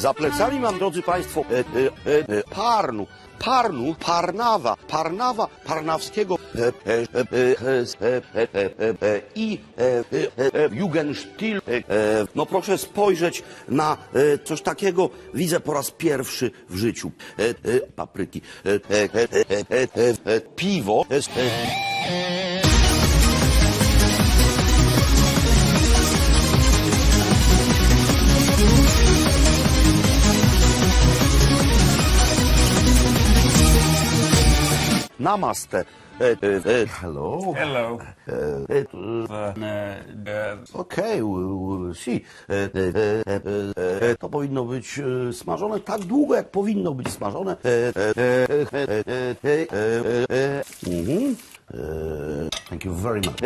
Za plecami mam, drodzy Państwo, e, e, e, Parnu, Parnu, Parnawa, Parnawa Parnawskiego i Jugendstil. No proszę spojrzeć na coś takiego, widzę po raz pierwszy w życiu. Papryki. Piwo. Namaste. Hello. Hello. Okej, okay, we'll see. To powinno być smażone tak długo, jak powinno być smażone. Mhm. Thank you very much.